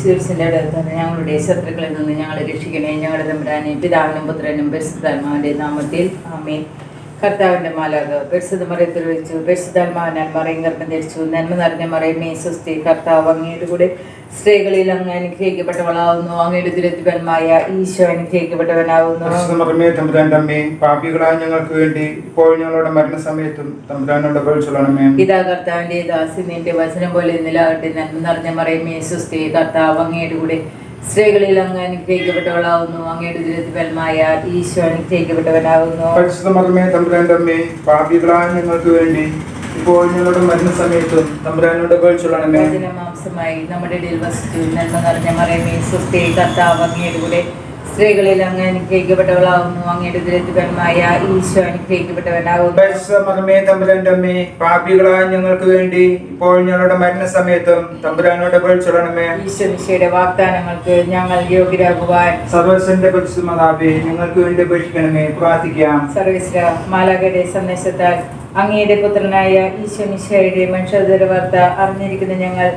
ഈശ്വരസിന്റെ അടുത്ത് ഞങ്ങളുടെ ശത്രുക്കളിൽ നിന്ന് ഞങ്ങളെ രക്ഷിക്കണേ. ഞങ്ങളുടെ തമ്പുരാനെ പിതാവിനും പുത്രനും പരിശുദ്ധാത്മാവിന്റെ നാമത്തിൽ. ആമേൻ. കർത്താവിന്റെ മാലാക പരിശുദ്ധ മറിയത്തിൽ വെച്ചു പരിശുദ്ധാത്മാവിനാൽ മറയും ഗർഭം ധരിച്ചു നന്മ നിറഞ്ഞ മറയമേ സുസ്ഥി കർത്താവ് അങ്ങയുടെ കൂടെ സ്ത്രീകളിൽ അങ്ങ് അനുഗ്രഹിക്കപ്പെട്ടവളാവുന്നു. അങ്ങയുടെ ദുരത്തിപരമായ ഈശോ അനുഗ്രഹിക്കപ്പെട്ടവനാവുന്നു. പാപികളായ ഞങ്ങൾക്ക് വേണ്ടി ഇപ്പോൾ ഞങ്ങളുടെ മരണസമയത്തും തമ്പുരാനോട് പിതാ കർത്താവിന്റെ ദാസിനിന്റെ വചനം പോലെ നിലാകട്ടെ. നന്മ നിറഞ്ഞ മറയമേ സുസ്ഥി കർത്താവ് അങ്ങയുടെ കൂടെ സ്ത്രീകളിൽ അങ്ങ് അനുഗ്രഹിക്കപ്പെട്ടവളാവുന്നു. അങ്ങയുടെ ദുരത്തിപരമായ ഈശോ അനുഗ്രഹിക്കപ്പെട്ടവനാകുന്നു അമ്മേ പാപികളായ ഞങ്ങൾക്ക് വേണ്ടി ഇപ്പോൾ ഞങ്ങളുടെ മരണസമയത്തും തമ്പുരാനോട് പഴിച്ചൊള്ളണമേ മാംസമായി നമ്മുടെ ഇടയിൽ വസിച്ചു. നന്മ നിറഞ്ഞ മറിയമേ സുസ്ഥി കർത്താവ് അങ്ങയുടെ കൂടെ സ്ത്രീകളിൽ അങ്ങ് അനുഗ്രഹിക്കപ്പെട്ടവളാവുന്നു. അങ്ങയുടെ ദരിദ്രമായ ഈശോ അനുഗ്രഹിക്കപ്പെട്ടവനാകുന്നു. പാപികളായ ഞങ്ങൾക്ക് വേണ്ടി ഇപ്പോൾ ഞങ്ങളുടെ മരണസമയത്തും തമ്പുരാനോട് തമ്പുരാനോടെ ഈശോ മിശയുടെ വാഗ്ദാനങ്ങൾക്ക് ഞങ്ങൾ യോഗ്യരാകുവാൻ സർവസ്വന്റെ പരിശുദ്ധമാതാവേ ഞങ്ങൾക്ക് വേണ്ടി അപേക്ഷിക്കണമേ പ്രാർത്ഥിക്കാം. സർവീശ്വര മാലാകയുടെ സന്ദേശത്താൽ അങ്ങയുടെ പുത്രനായ ഈശ്വമിശയുടെ മനുഷ്യതര വാർത്ത അറിഞ്ഞിരിക്കുന്ന ഞങ്ങൾ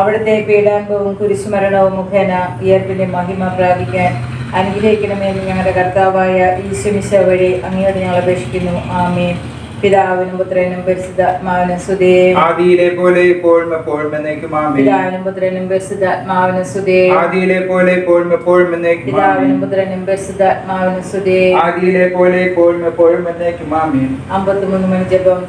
അവിടുത്തെ പീഡാനുഭവവും കുരിശുമരണവും മുഖേന ഉയർപ്പിന്റെ മഹിമ പ്രാപിക്കാൻ അനുഗ്രഹിക്കണമെന്ന് ഞങ്ങളുടെ കർത്താവായ ഈശ്വമിശ വഴി അങ്ങയോട് ഞങ്ങൾ അപേക്ഷിക്കുന്നു. ആമേൻ. പിതാവിനും പുത്രനും പരിശുദ്ധാത്മാവിനും സുതേ ആദിയിലെ പോലെ ഇപ്പോഴും എപ്പോഴും എന്നേക്കും ആമേൻ. പിതാവിനും പുത്രനും പരിശുദ്ധാത്മാവിനും സുതേ ആദിയിലെ പോലെ ഇപ്പോഴും എപ്പോഴും എന്നേക്കും പിതാവിനും പുത്രനും പരിശുദ്ധാത്മാവിനും സുതേ ആദിയിലെ പോലെ ഇപ്പോഴും എപ്പോഴും എന്നേക്കും ആമേൻ. അമ്പത്തിമൂന്ന് മണി ജപം.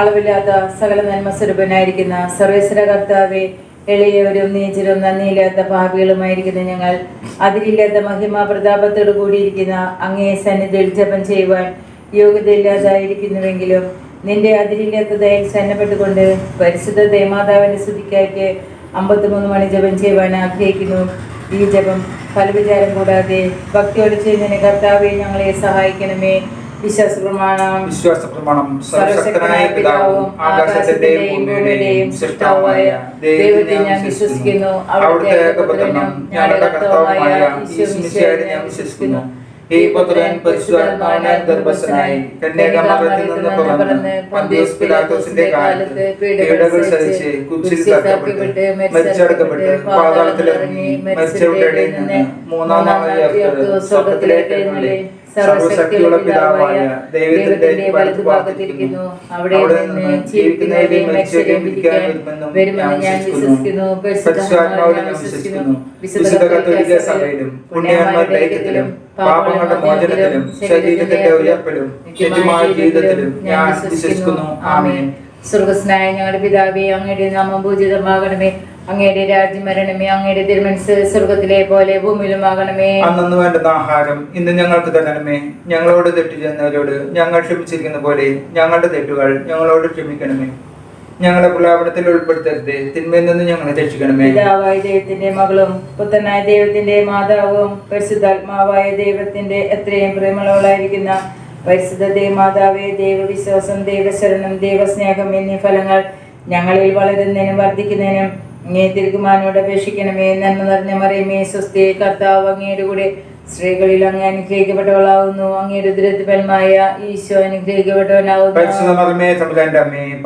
അളവില്ലാത്ത സകല നന്മ സ്വരൂപനായിരിക്കുന്ന സർവേശ്വര കർത്താവെ എളിയവരും നീചരും നന്ദിയില്ലാത്ത പാപികളുമായിരിക്കുന്ന ഞങ്ങൾ. അതിരില്ലാത്ത മഹിമാ പ്രതാപത്തോടു കൂടിയിരിക്കുന്ന അങ്ങേ സന്നിധിയിൽ ജപം ചെയ്യുവാൻ യോഗ്യതയില്ലാതായിരിക്കുന്നുവെങ്കിലും നിന്റെ അതിരില്ലാത്ത ദയയിൽ സന്നപ്പെട്ടുകൊണ്ട് പരിശുദ്ധ ദേമാതാവിന്റെ സ്തുതിക്കായിട്ട് അമ്പത്തിമൂന്ന് മണി ജപം ചെയ്യുവാൻ ആഗ്രഹിക്കുന്നു. ഈ ജപം ഫലവിചാരം കൂടാതെ ഭക്തിയോട് ചെയ്യുന്നതിന് കർത്താവെ ഞങ്ങളെ സഹായിക്കണമേ. വിശ്വാസ പ്രമാണം വിശ്വാസ പ്രമാണം സർവശക്തനായ പിതാവും ആകാശത്തിന്റെയും ഭൂമിയുടെയും സൃഷ്ടാവുമായ ദൈവത്തെ ഞാൻ വിശ്വസിക്കുന്നു. അവിടുത്തെ ഏകപുത്രനും ഞങ്ങളുടെ കർത്താവുമായ ഈശ്വരനെ ഞാൻ വിശ്വസിക്കുന്നു. ഈ പുത്രൻ പരിശുദ്ധാത്മാവിനാൽ ഗർഭസ്ഥനായി കന്യാകമറിയത്തിൽ നിന്ന് പിറന്ന് പന്തിയോസ് പിലാത്തോസിന്റെ കാലത്ത് പീഡകൾ സഹിച്ച് കുരിശിൽ തറക്കപ്പെട്ട് മരിച്ചടക്കപ്പെട്ട് പാതാളത്തിലിറങ്ങി മരിച്ചവരുടെ ഇടയിൽ നിന്ന് മൂന്നാം എഴുന്നള്ളി സർവശക്തിയുള്ള പിതാവായ ദൈവത്തിന്റെ വലതുഭാഗത്തിരിക്കുന്നു അവിടെ നിന്ന് ജീവിക്കുന്നവരെയും മരിച്ചവരെയും വിധിക്കാൻ വരുമെന്നും ഞാൻ വിശ്വസിക്കുന്നു. പരിശുദ്ധാത്മാവിലും ഞാൻ വിശ്വസിക്കുന്നു. വിശുദ്ധ കത്തോലിക്ക സഭയിലും പുണ്യവാന്മാരുടെ ഐക്യത്തിലും പാപങ്ങളുടെ മോചനത്തിലും ശരീരത്തിന്റെ ഉയർപ്പിലും നിത്യമായ ജീവിതത്തിലും ഞാൻ വിശ്വസിക്കുന്നു. ആമേൻ. സ്വർഗസ്നായ ഞങ്ങളുടെ പിതാവേ അങ്ങയുടെ നാമം പൂജിതമാകണമേ. അങ്ങയുടെ രാജ്യം വരണമേ അങ്ങയുടെ തിരുമനസ് സ്വർഗത്തിലെ പോലെ ഭൂമിയിലുമാകണമേ അന്നു വേണ്ടുന്ന ആഹാരം ഇന്ന് ഞങ്ങൾക്ക് തരണമേ. ഞങ്ങളോട് തെറ്റു ചെന്നവരോട് ഞങ്ങൾ ക്ഷമിച്ചിരിക്കുന്ന പോലെ ഞങ്ങളുടെ തെറ്റുകൾ ഞങ്ങളോട് ക്ഷമിക്കണമേ. ഞങ്ങളുടെ പ്രലാപനത്തിൽ ഉൾപ്പെടുത്തരുത്. തിന്മയിൽ നിന്ന് ഞങ്ങളെ രക്ഷിക്കണമേ. പിതാവായ ദൈവത്തിന്റെ മകളും പുത്രനായ ദൈവത്തിന്റെ മാതാവും പരിശുദ്ധാത്മാവായ ദൈവത്തിന്റെ എത്രയും പ്രേമളവളായിരിക്കുന്ന പരിശുദ്ധ ദേവമാതാവേ ദൈവവിശ്വാസം ദൈവശരണം ദൈവസ്നേഹം എന്നീ ഫലങ്ങൾ ഞങ്ങളിൽ വളരുന്നതിനും വർദ്ധിക്കുന്നതിനും അങ്ങേ തിരുകുമാനോട് അപേക്ഷിക്കണമേ. നന്മ നിറഞ്ഞ മറിയമേ സ്വസ്തി കർത്താവ് അങ്ങയുടെ കൂടെ സ്ത്രീകളിൽ അങ്ങ് അനുഗ്രഹിക്കപ്പെട്ടവളാവുന്നു. അങ്ങയുടെ ദുരിതഫലമായ ഈശോ അനുഗ്രഹിക്കപ്പെട്ടവനാവുന്നു.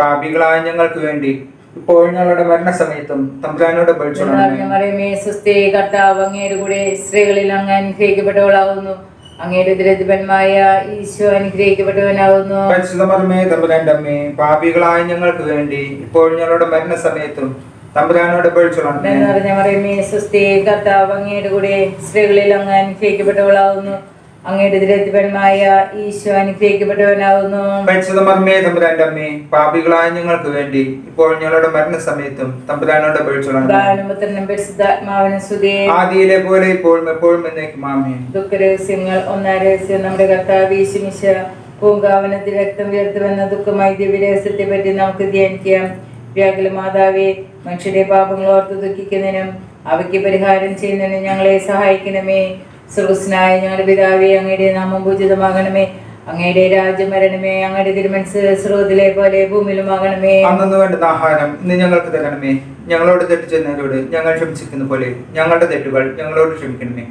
പാപികളായ ഞങ്ങൾക്ക് വേണ്ടി ഇപ്പോൾ ഞങ്ങളുടെ മരണസമയത്തും തമ്പുരാനോട് മറിയമേ കർത്താവ് അങ്ങയുടെ കൂടെ സ്ത്രീകളിൽ അങ്ങ് അനുഗ്രഹിക്കപ്പെട്ടവളാവുന്നു. അങ്ങയുടെ ദുരിതഫലമായ ഈശോ അനുഗ്രഹിക്കപ്പെട്ടവനാവുന്നു. പരിശുദ്ധ തമ്പുരാന്റെ അമ്മേ പാപികളായ ഞങ്ങൾക്ക് വേണ്ടി ഇപ്പോൾ ഞങ്ങളുടെ മരണസമയത്തും തമ്പുരാനോട് മറിയമേ സുസ്ഥി കർത്താവ് അങ്ങയുടെ കൂടെ സ്ത്രീകളിൽ അങ്ങ് അനുഗ്രഹിക്കപ്പെട്ടവളാവുന്നു. അങ്ങയുടെ ദുരിതഫലമായ ഈശോ അനുഗ്രഹിക്കപ്പെട്ടവനാവുന്നു. പരിശുദ്ധ തമ്പുരാന്റെ അമ്മേ പാപികളായ ഞങ്ങൾക്ക് വേണ്ടി ഇപ്പോൾ ഞങ്ങളുടെ മരണസമയത്തും തമ്പുരാനോട് ആദിയിലെ പോലെ ഇപ്പോഴും എപ്പോഴും എന്നേക്കും ആമേ ദുഃഖരഹസ്യങ്ങൾ ഒന്നാം രഹസ്യം നമ്മുടെ കർത്താവ് ഈശുമിശ പൂങ്കാവനത്തിൽ രക്തം ഉയർത്തുമെന്ന ദുഃഖമായി ദിവ്യരഹസ്യത്തെ പറ്റി നമുക്ക് ധ്യാനിക്കാം. വ്യാകുല മാതാവേ മനുഷ്യരുടെ പാപങ്ങൾ ഓർത്ത് ദുഃഖിക്കുന്നതിനും അവയ്ക്ക് പരിഹാരം ചെയ്യുന്നതിനും ഞങ്ങളെ സഹായിക്കണമേ. സുഹൃസ്നായ ഞങ്ങളുടെ പിതാവേ അങ്ങയുടെ നാമം പൂജിതമാകണമേ. അങ്ങയുടെ രാജ്യം വരണമേ. അങ്ങയുടെ തിരുമനസ് സ്രോതിലെ പോലെ ഭൂമിയിലുമാകണമേ അന്നു വേണ്ടുന്ന ആഹാരം ഇന്ന് ഞങ്ങൾക്ക് തരണമേ. ഞങ്ങളോട് തെറ്റ് ചെയ്യുന്നവരോട് ഞങ്ങൾ ക്ഷമിച്ചിരിക്കുന്ന പോലെ ഞങ്ങളുടെ തെറ്റുകൾ ഞങ്ങളോട് ക്ഷമിക്കണമേ.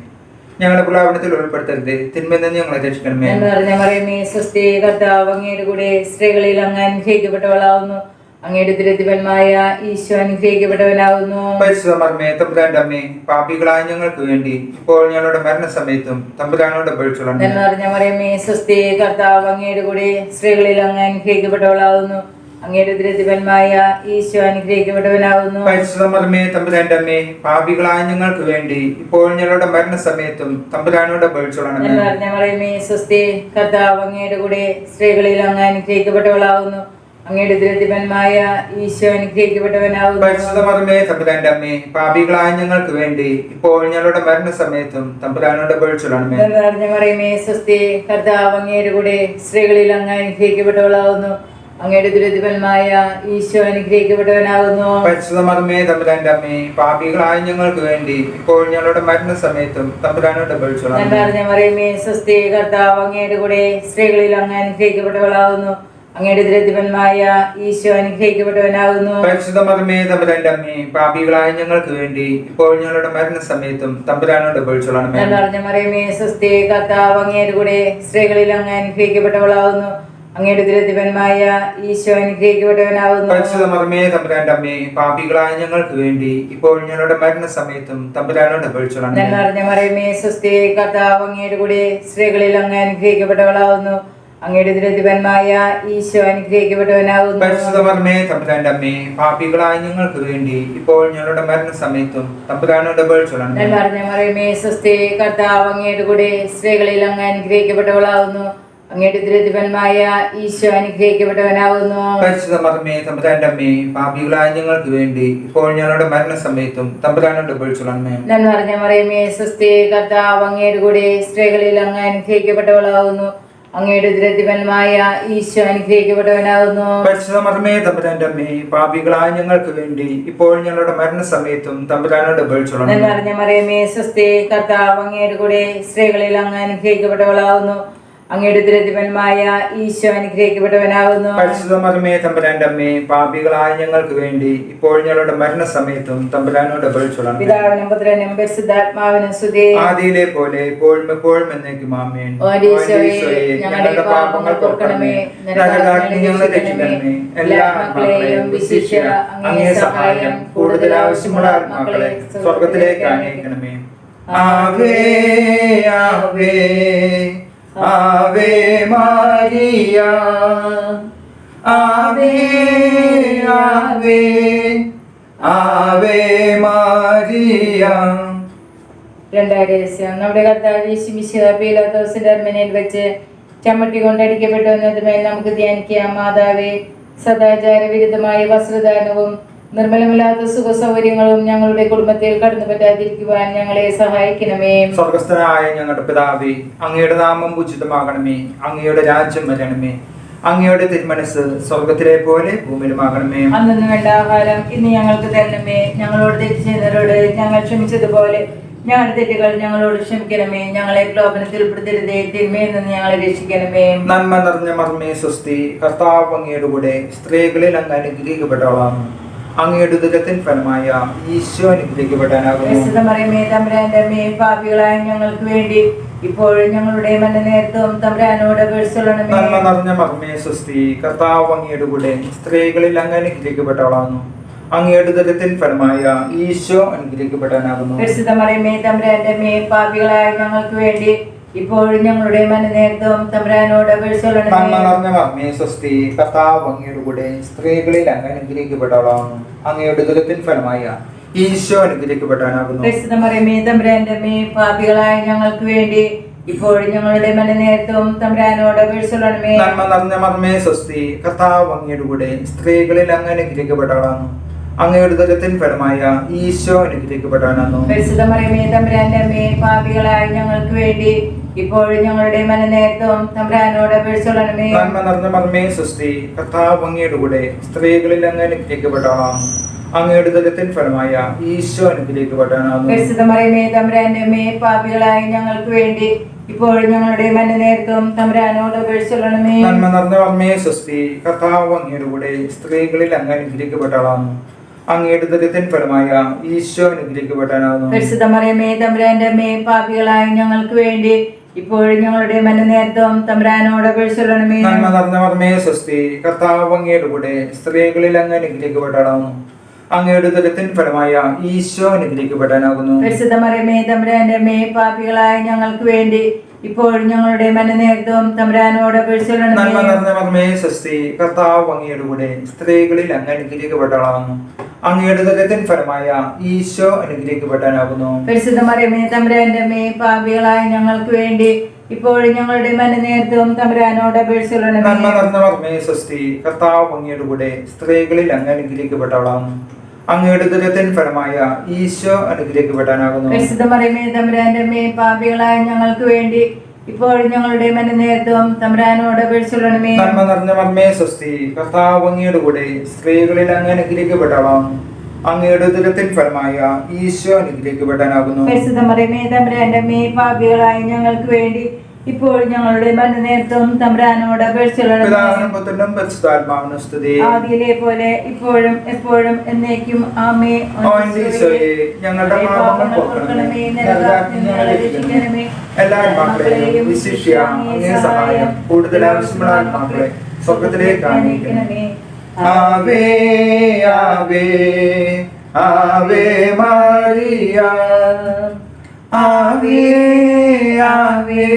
ഞങ്ങളുടെ പ്രലാപനത്തിൽ ഉൾപ്പെടുത്തരുത്. തിന്മെന്ന് ഞങ്ങളെ രക്ഷിക്കണമേ. എന്ന് പറഞ്ഞ മറിയമേ സ്വസ്തി കർത്താവ് അങ്ങയുടെ കൂടെ സ്ത്രീകളിൽ അങ്ങ് അനുഗ്രഹിക്കപ്പെട്ടവളാവുന്നു. അങ്ങയുടെ ദുരിതമായ ഈശോ അനുഗ്രഹിക്കപ്പെട്ടവനാകുന്നു പരിശുദ്ധമർമ്മേ തമ്പുരാന്റെ അമ്മേ പാപികളായ ഞങ്ങൾക്ക് വേണ്ടി ഇപ്പോൾ ഞങ്ങളുടെ മരണസമയത്തും തമ്പുരാനോട് അപേക്ഷിച്ചോളണമേ നന്മ നിറഞ്ഞ മറിയമേ സ്വസ്തി കർത്താവ് അങ്ങയുടെ കൂടെ സ്ത്രീകളിൽ അങ്ങ് അനുഗ്രഹിക്കപ്പെട്ടവളാകുന്നു അങ്ങയുടെ ദുരിതഫലമായ ഈശോ അനുഗ്രഹിക്കപ്പെട്ടവനാകുന്നു പരിശുദ്ധമർമ്മേ തമ്പുരാന്റെ അമ്മേ പാപികളായ ഞങ്ങൾക്ക് വേണ്ടി ഇപ്പോൾ ഞങ്ങളുടെ മരണസമയത്തും തമ്പുരാനോട് സ്വസ്തി കർത്താവ് അങ്ങയുടെ കൂടെ സ്ത്രീകളിൽ അങ്ങ് അനുഗ്രഹിക്കപ്പെട്ടവളാകുന്നു അങ്ങയുടെ ഈശോ തമ്പുരാന്റെ അമ്മേ പാപികളായ ഞങ്ങൾക്ക് വേണ്ടി ഇപ്പോൾ ഞങ്ങളുടെ മരണസമയത്തും തമ്പുരാനോട് അപേക്ഷിച്ചോളണമേ. നന്മ നിറഞ്ഞ മറിയമേ സ്വസ്തി കർത്താവ് അങ്ങയുടെ കൂടെ സ്ത്രീകളിൽ അങ്ങ് അനുഗ്രഹിക്കപ്പെട്ടവളാവുന്നു. അങ്ങയുടെ ദുരിതമായ ഈശോ അനുഗ്രഹിക്കപ്പെട്ടവനാകുന്നു പരിശുദ്ധമർമ്മേ തമ്പുരാന്റെ അമ്മേ പാപികളായ ഞങ്ങൾക്ക് വേണ്ടി ഇപ്പോൾ ഞങ്ങളുടെ മരണസമയത്തും തമ്പുരാനോട് നന്മ അപേക്ഷിച്ചോളണമേ നിറഞ്ഞ മറിയമേ സ്വസ്തി കർത്താവ് അങ്ങയുടെ കൂടെ സ്ത്രീകളിൽ അങ്ങ് അനുഗ്രഹിക്കപ്പെട്ടവളാകുന്നു അങ്ങയുടെ ദുരിതഫലമായ ഈശോ അനുഗ്രഹിക്കപ്പെട്ടവനാകുന്നു. പരിശുദ്ധ മതമേ തമ്പുരാന്റെ അമ്മേ പാപികളായ ഞങ്ങൾക്ക് വേണ്ടി ഇപ്പോൾ ഞങ്ങളുടെ മരണസമയത്തും തമ്പുരാനോട് പറഞ്ഞ നിറഞ്ഞ മറിയമേ സ്വസ്തി കർത്താവ് അങ്ങയുടെ കൂടെ സ്ത്രീകളിൽ അങ്ങ് അനുഗ്രഹിക്കപ്പെട്ടവളാകുന്നു. അങ്ങയുടെ ദുരതിപന്മായ ഈശോ അനുഗ്രഹിക്കപ്പെട്ടവനാകുന്നു. പരിശുദ്ധമർമ്മേ തമ്പുരാന്റെ അമ്മേ പാപികളായ ഞങ്ങൾക്ക് വേണ്ടി ഇപ്പോൾ ഞങ്ങളുടെ മരണസമയത്തും തമ്പുരാനോട് പറഞ്ഞ നിറഞ്ഞ മറിയമേ സ്വസ്തി കർത്താവ് അങ്ങയുടെ കൂടെ സ്ത്രീകളിൽ അങ്ങ് അനുഗ്രഹിക്കപ്പെട്ടവളാകുന്നു. അങ്ങയുടെ ദുരിതഫലമായ ഈശോ അനുഗ്രഹിക്കപ്പെട്ടവനാകുന്നു. തമ്പുരാന്റെ അമ്മേ പാപികളായ ഞങ്ങൾക്ക് വേണ്ടി ഇപ്പോൾ ഞങ്ങളുടെ മരണസമയത്തും തമ്പുരാനോട് സ്വസ്തി കർത്താവ് അങ്ങയുടെ കൂടെ സ്ത്രീകളിൽ അങ്ങ് അനുഗ്രഹിക്കപ്പെട്ടവളാകുന്നു. അങ്ങയുടെ ഈശോ അനുഗ്രഹിക്കപ്പെട്ടവനാകുന്നു. പരിശുദ്ധമർമ്മേ തമ്പുരാന്റെ അമ്മേ പാപികളായ ഞങ്ങൾക്ക് വേണ്ടി ഇപ്പോൾ ഞങ്ങളുടെ മരണസമയത്തും തമ്പുരാനോട് ഞാൻ നിറഞ്ഞ മറിയമേ സ്വസ്തി കർത്താവ് അങ്ങയുടെ കൂടെ സ്ത്രീകളിൽ അങ്ങ് അനുഗ്രഹിക്കപ്പെട്ടവളാകുന്നു. അങ്ങയുടെ ദുരിതഫലമായ ഈശോ അനുഗ്രഹിക്കപ്പെട്ടവനാകുന്നു. പരിശുദ്ധമർമ്മേ തമ്പുരാന്റെ അമ്മേ പാപികളായ ഞങ്ങൾക്ക് വേണ്ടി ഇപ്പോൾ ഞങ്ങളുടെ മരണസമയത്തും തമ്പുരാനോട് അപേക്ഷിച്ചോളാം അറിഞ്ഞ നിറഞ്ഞ മറിയമേ സ്വസ്തി കർത്താവ് അങ്ങയുടെ കൂടെ സ്ത്രീകളിൽ അങ്ങ് അനുഗ്രഹിക്കപ്പെട്ടവളാകുന്നു. അങ്ങയുടെ ദുരതിപന്മായ ഈശോ അനുഗ്രഹിക്കപ്പെട്ടവനാകുന്നു. പരിശുദ്ധമർമ്മേ തമ്പുരാന്റെ അമ്മേ പാപികളായ ഞങ്ങൾക്ക് വേണ്ടി ഇപ്പോൾ ഞങ്ങളുടെ മരണസമയത്തും തമ്പുരാനോട് അപേക്ഷിച്ചോളണമേ പിതാവിനും പുത്രനും പരിശുദ്ധാത്മാവിനും സ്തുതി. ആദിയിലെ പോലെ ഇപ്പോഴും എപ്പോഴും എന്നേക്കും ആമേൻ. ഞങ്ങളുടെ പാപങ്ങൾ പൊറുക്കണമേ, ഞങ്ങളെ രക്ഷിക്കണമേ. എല്ലാ ആത്മാക്കളെയും വിശിഷ്യ അങ്ങേ സഹായം കൂടുതൽ ആവശ്യമുള്ള ആത്മാക്കളെ സ്വർഗത്തിലേക്ക് ആനയിക്കണമേ. ആവേ ആവേ ആവേ Maria, Ave, Ave, Ave Maria. രണ്ടാം രഹസ്യം നമ്മുടെ കർത്താവ് അർമ്മനയിൽ വെച്ച് ചമ്മട്ടി കൊണ്ടടിക്കപ്പെട്ടു എന്നതുമേൽ നമുക്ക് ധ്യാനിക്കാം മാതാവേ സദാചാര വിരുദ്ധമായ വസ്ത്രദാനവും നിർമ്മലമില്ലാത്ത സുഖ സൗകര്യങ്ങളും ഞങ്ങളുടെ കുടുംബത്തിൽ കടന്നു പറ്റാതിരിക്കുവാൻ ഞങ്ങളെ സഹായിക്കണമേ. സ്വർഗസ്ഥനായ ഞങ്ങളുടെ പിതാവേ അങ്ങയുടെ നാമം ഉചിതമാകണമേ. അങ്ങയുടെ രാജ്യം വരണമേ. അങ്ങയുടെ തിരുമനസ് സ്വർഗത്തിലെ പോലെ ഭൂമിയിലുമാകണമേ. അന്നു വേണ്ട ആഹാരം ഇന്ന് ഞങ്ങൾക്ക് തരണമേ. ഞങ്ങളോട് തെറ്റ് ചെയ്യുന്നവരോട് ഞങ്ങൾ ക്ഷമിച്ചതുപോലെ ഞങ്ങളുടെ തെറ്റുകൾ ഞങ്ങളോട് ക്ഷമിക്കണമേ. ഞങ്ങളെ പ്രലോഭനത്തിൽ ഉൾപ്പെടുത്തരുതേ. തിന്മയിൽ നിന്ന് ഞങ്ങളെ രക്ഷിക്കണമേ. നന്മ നിറഞ്ഞ മർമ്മേ സ്വസ്തി കർത്താവ് അങ്ങയുടെ കൂടെ സ്ത്രീകളിൽ അങ്ങ് അനുഗ്രഹിക്കപ്പെട്ടവളാണ് അങ്ങയുടെ ദുരത്തിൻ ഫലമായ ഈശോ അനുഗ്രഹിക്കപ്പെടാനാകുന്നു. പാപികളായ ഞങ്ങൾക്ക് വേണ്ടി ഇപ്പോഴും ഞങ്ങളുടെ മന നേരത്തും തമ്പുരാനോട് അപേക്ഷിച്ചൊള്ളണമേ നന്മ നിറഞ്ഞ മർമ്മേ സ്വസ്തി കർത്താവ് അങ്ങയുടെ കൂടെ സ്ത്രീകളിൽ അങ്ങ് അങ്ങയുടെ ദുരത്തിൻ ഫലമായ ഈശോ അനുഗ്രഹിക്കപ്പെടാനാകുന്നു. തമ്പുരാന്റെ മേ പാപികളായ ഞങ്ങൾക്ക് വേണ്ടി ഇപ്പോഴും ഞങ്ങളുടെ തമ്പുരാനോട് അങ്ങയുടെ സ്ത്രീകളിൽ അങ്ങ് അനുഗ്രഹിക്കപ്പെട്ടവളാണ് അങ്ങയുടെ ദുരത്തിൻ ഫലമായ ഈശോ അനുഗ്രഹിക്കപ്പെട്ടാനാകുന്നു തമ്പുരാന്റെ അമ്മേ പാപികളായ ഞങ്ങൾക്ക് വേണ്ടി ഇപ്പോഴും ഞങ്ങളുടെ മന നേരത്തും തമ്പുരാനോട് അപേക്ഷിച്ചൊള്ളണമേ നന്മ നിറഞ്ഞ മർമ്മേ സ്വസ്തി കർത്താവ് അങ്ങയുടെ കൂടെ സ്ത്രീകളിൽ അങ്ങ് അനുഗ്രഹിക്കപ്പെട്ടവളാണ് അങ്ങയുടെ ദുരത്തിൻ ഫലമായ ഈശോ അനുഗ്രഹിക്കപ്പെടാനാകുന്നു. പരിശുദ്ധ മറിയമേ തമ്പുരാന്റെ അമ്മേ പാപികളായ ഞങ്ങൾക്ക് വേണ്ടി ഇപ്പോഴും ഞങ്ങളുടെ മന നേരത്തും തമ്പുരാനോട് നന്മ നിറഞ്ഞ മർമ്മേ കർത്താവ് അങ്ങയുടെ കൂടെ സ്ത്രീകളിൽ അങ്ങനെ അങ്ങയുടെ ഫലമായ ഈശോ അമ്മേ പാപികളായ ഞങ്ങൾക്ക് വേണ്ടി ഇപ്പോഴും ഞങ്ങളുടെ മന നേരത്തും തമ്പുരാനോട് അപേക്ഷിച്ചൊള്ളണമേ നന്മ നിറഞ്ഞ മർമ്മേ കർത്താവ് അങ്ങയുടെ കൂടെ സ്ത്രീകളിൽ അങ്ങ് അനുഗ്രഹിക്കപ്പെട്ടവളാണ് അങ്ങയുടെ ദുരിതൻ ഫലമായ ഈശോ അനുഗ്രഹിക്കപ്പെടാനാകുന്നു അമ്മേ പാപികളായ ഞങ്ങൾക്ക് വേണ്ടി ഇപ്പോഴും ഞങ്ങളുടെ മനനേരത്തും തമ്പുരാനോട് അപേക്ഷിക്കണമേ നന്മ നിറഞ്ഞ മർമ്മേ സ്വസ്തി കർത്താവ് അങ്ങയുടെ കൂടെ സ്ത്രീകളിൽ അങ്ങ് അനുഗ്രഹിക്കപ്പെടാവുന്നു അങ്ങയുടെ ദുരത്തിൻ ഫലമായ ഈശോ അനുഗ്രഹിക്കപ്പെടാനാകുന്നു. പരിശുദ്ധമറിയമേ തമ്പുരാന്റെ മേ പാപികളായ ഞങ്ങൾക്ക് വേണ്ടി ഇപ്പോഴും ഞങ്ങളുടെ മനനേരത്തും തമ്പുരാനോട് നന്മ അപേക്ഷിക്കണമേ നിറഞ്ഞ മർമ്മേ സ്വസ്തി കർത്താവ് അങ്ങയുടെ കൂടെ സ്ത്രീകളിൽ അങ്ങ് അനുഗ്രഹിക്കപ്പെടാവുന്നു അങ്ങയുടെ ദുരത്തിൻ ഫലമായ ഈശോ അനുഗ്രഹിക്കപ്പെട്ടാനാകുന്നു പരിശുദ്ധ മറിയമേ തമ്പുരാന്റെ പാപികളായ ഞങ്ങൾക്ക് വേണ്ടി ഇപ്പോഴും ഞങ്ങളുടെ മനനേരത്തും തമ്പുരാനോട് നന്മ അപേക്ഷിക്കണമേ നിറഞ്ഞ മർമ്മേ സ്വസ്തി കർത്താവ് അങ്ങയുടെ കൂടെ സ്ത്രീകളിൽ അങ്ങ് അനുഗ്രഹിക്കപ്പെട്ടോളാം അങ്ങയുടെ ദുരത്തിൻ ഫലമായ ഈശോ അനുഗ്രഹിക്കപ്പെട്ടാനാകുന്നു പരിശുദ്ധ മറിയമേ തമ്പുരാന്റെ പാപികളായ ഞങ്ങൾക്ക് വേണ്ടി ഇപ്പോഴും ഞങ്ങളുടെ മനനേരത്തും തമ്പുരാനോട് അപേക്ഷിക്കണമേ നന്മ നിറഞ്ഞ സ്വസ്തി. കർത്താവ് അങ്ങയുടെ കൂടെ സ്ത്രീകളിൽ അങ്ങ് അനുഗ്രഹിക്കപ്പെട്ടവളാകുന്നു അങ്ങയുടെ ദുരത്തിൻ ഫലമായ ഈശോ അനുഗ്രഹിക്കപ്പെടാനാകുന്നു. പരിശുദ്ധമറിയമേ തമ്പുരാന്റെ മേ പാപികളായ ഞങ്ങൾക്ക് വേണ്ടി ഇപ്പോൾ ഞങ്ങളുടെ മനനേരത്തും തമ്പുരാനോട് ആദിയിലെ പോലെ ഇപ്പോഴും എപ്പോഴും എന്നേക്കും ആമേ. ഞങ്ങളുടെ എല്ലാ ആത്മാക്കളെയും വിശിഷ്യ അങ്ങേ സഹായം കൂടുതൽ ആവശ്യമുള്ള ആത്മാക്കളെ സ്വർഗത്തിലേക്ക് ആനയിക്കണമേ. ആവേ ആവേ ആവേ മാറിയ ആവേ ആവേ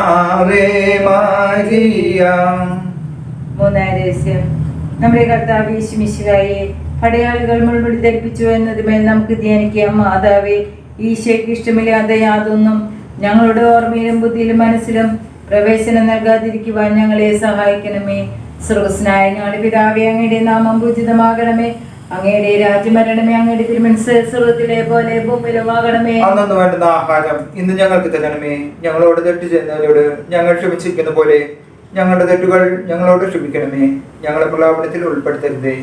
ആവേ മാറിയ. മൂന്നാം രഹസ്യം നമ്മുടെ കർത്താവ് യേശുമിശിഹായെ പടയാളികൾ മുൾമുടി ധരിപ്പിച്ചു എന്നതുമേ നമുക്ക് ധ്യാനിക്കാം. മാതാവേ ഈശോയ്ക്ക് ഇഷ്ടമില്ലാതെ യാതൊന്നും ഞങ്ങളുടെ ഓർമ്മയിലും ബുദ്ധിയിലും മനസ്സിലും പ്രവേശനം നൽകാതിരിക്കുവാൻ ഞങ്ങളെ സഹായിക്കണമേ. സ്രോസ്നായ ഞങ്ങളുടെ പിതാവെ അങ്ങയുടെ നാമം പൂജിതമാകണമേ. അങ്ങയുടെ രാജ്യമരണമേ അങ്ങയുടെ തിരുമനസ് പോലെ ഭൂമിയിലുമാകണമേ. വേണ്ടുന്ന ആഹാരം ഇന്ന് ഞങ്ങൾക്ക് തരണമേ. ഞങ്ങളോട് തെറ്റ് ചെയ്യുന്നവരോട് ഞങ്ങൾ ക്ഷമിച്ചിരിക്കുന്ന പോലെ ഞങ്ങളുടെ തെറ്റുകൾ ഞങ്ങളോട് ക്ഷമിക്കണമേ. ഞങ്ങളെ പ്രലാപനത്തിൽ ഉൾപ്പെടുത്തരുതേ.